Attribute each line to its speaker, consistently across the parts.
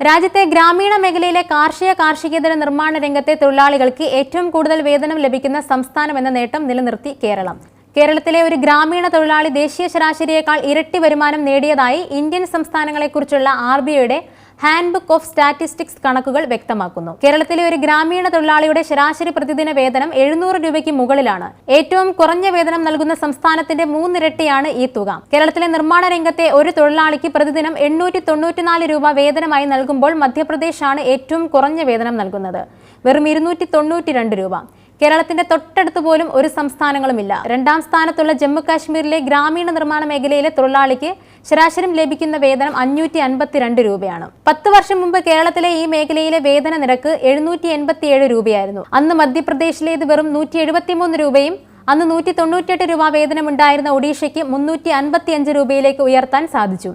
Speaker 1: രാജ്യത്തെ ഗ്രാമീണ മേഖലയിലെ കാർഷിക കാർഷികേതര നിർമ്മാണ രംഗത്തെ തൊഴിലാളികൾക്ക് ഏറ്റവും കൂടുതൽ വേതനം ലഭിക്കുന്ന സംസ്ഥാനം എന്ന നേട്ടം നിലനിർത്തി കേരളം. കേരളത്തിലെ ഒരു ഗ്രാമീണ തൊഴിലാളി ദേശീയ ശരാശരിയേക്കാൾ ഇരട്ടി വരുമാനം നേടിയതായി ഇന്ത്യൻ സംസ്ഥാനങ്ങളെക്കുറിച്ചുള്ള ആർ ബി ഐയുടെ ഹാൻഡ്ബുക്ക് ഓഫ് സ്റ്റാറ്റിസ്റ്റിക്സ് കണക്കുകൾ വ്യക്തമാക്കുന്നു. കേരളത്തിലെ ഒരു ഗ്രാമീണ തൊഴിലാളിയുടെ ശരാശരി പ്രതിദിന വേതനം എഴുന്നൂറ് രൂപയ്ക്ക് മുകളിലാണ്. ഏറ്റവും കുറഞ്ഞ വേതനം നൽകുന്ന സംസ്ഥാനത്തിന്റെ മൂന്നിരട്ടിയാണ് ഈ തുക. കേരളത്തിലെ നിർമ്മാണ രംഗത്തെ ഒരു തൊഴിലാളിക്ക് പ്രതിദിനം എണ്ണൂറ്റി തൊണ്ണൂറ്റിനാല് രൂപ വേതനമായി നൽകുമ്പോൾ മധ്യപ്രദേശാണ് ഏറ്റവും കുറഞ്ഞ വേതനം നൽകുന്നത്. വെറും ഇരുന്നൂറ്റി തൊണ്ണൂറ്റി രണ്ട് രൂപ. കേരളത്തിന്റെ തൊട്ടടുത്ത് പോലും ഒരു സംസ്ഥാനങ്ങളുമില്ല. രണ്ടാം സ്ഥാനത്തുള്ള ജമ്മു കാശ്മീരിലെ ഗ്രാമീണ നിർമ്മാണ മേഖലയിലെ തൊഴിലാളിക്ക് ശരാശരി ലഭിക്കുന്ന വേതനം അഞ്ഞൂറ്റി അൻപത്തിരണ്ട് രൂപയാണ്. പത്ത് വർഷം മുമ്പ് കേരളത്തിലെ ഈ മേഖലയിലെ വേതന നിരക്ക് എഴുന്നൂറ്റി എൺപത്തിയേഴ് രൂപയായിരുന്നു. അന്ന് മധ്യപ്രദേശിലേത് വെറും നൂറ്റി എഴുപത്തിമൂന്ന് രൂപയും അന്ന് നൂറ്റി തൊണ്ണൂറ്റിയെട്ട് രൂപ വേതനമുണ്ടായിരുന്ന ഒഡീഷയ്ക്ക് മുന്നൂറ്റി അൻപത്തിയഞ്ച് രൂപയിലേക്ക് ഉയർത്താൻ സാധിച്ചു.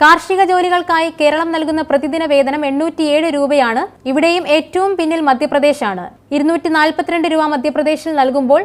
Speaker 1: കാർഷിക ജോലികൾക്കായി കേരളം നൽകുന്ന പ്രതിദിന വേതനം എണ്ണൂറ്റിയേഴ് രൂപയാണ്. ഇവിടെയും ഏറ്റവും പിന്നിൽ മധ്യപ്രദേശാണ്. ഇരുന്നൂറ്റി നാൽപ്പത്തിരണ്ട് രൂപ മധ്യപ്രദേശിൽ നൽകുമ്പോൾ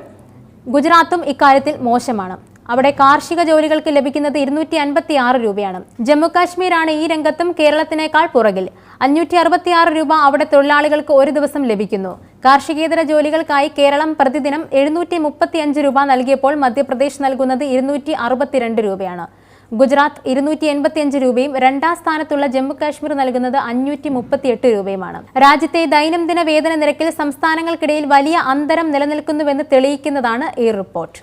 Speaker 1: ഗുജറാത്തും ഇക്കാര്യത്തിൽ മോശമാണ്. അവിടെ കാർഷിക ജോലികൾക്ക് ലഭിക്കുന്നത് ഇരുന്നൂറ്റി അൻപത്തി ആറ് രൂപയാണ്. ജമ്മുകാശ്മീരാണ് ഈ രംഗത്തും കേരളത്തിനേക്കാൾ പുറകിൽ. അഞ്ഞൂറ്റി അറുപത്തി ആറ് രൂപ അവിടെ തൊഴിലാളികൾക്ക് ഒരു ദിവസം ലഭിക്കുന്നു. കാർഷികേതര ജോലികൾക്കായി കേരളം പ്രതിദിനം എഴുന്നൂറ്റി മുപ്പത്തി അഞ്ച് രൂപ നൽകിയപ്പോൾ മധ്യപ്രദേശ് നൽകുന്നത് ഇരുന്നൂറ്റി അറുപത്തിരണ്ട് രൂപയാണ്. ഗുജറാത്ത് ഇരുന്നൂറ്റി എൺപത്തിയഞ്ച് രൂപയും രണ്ടാം സ്ഥാനത്തുള്ള ജമ്മു കാശ്മീർ നൽകുന്നത് അഞ്ഞൂറ്റി മുപ്പത്തിയെട്ട് രൂപയുമാണ്. രാജ്യത്തെ ദൈനംദിന വേതന നിരക്കിൽ സംസ്ഥാനങ്ങൾക്കിടയിൽ വലിയ അന്തരം നിലനിൽക്കുന്നുവെന്ന് തെളിയിക്കുന്നതാണ് ഈ റിപ്പോർട്ട്.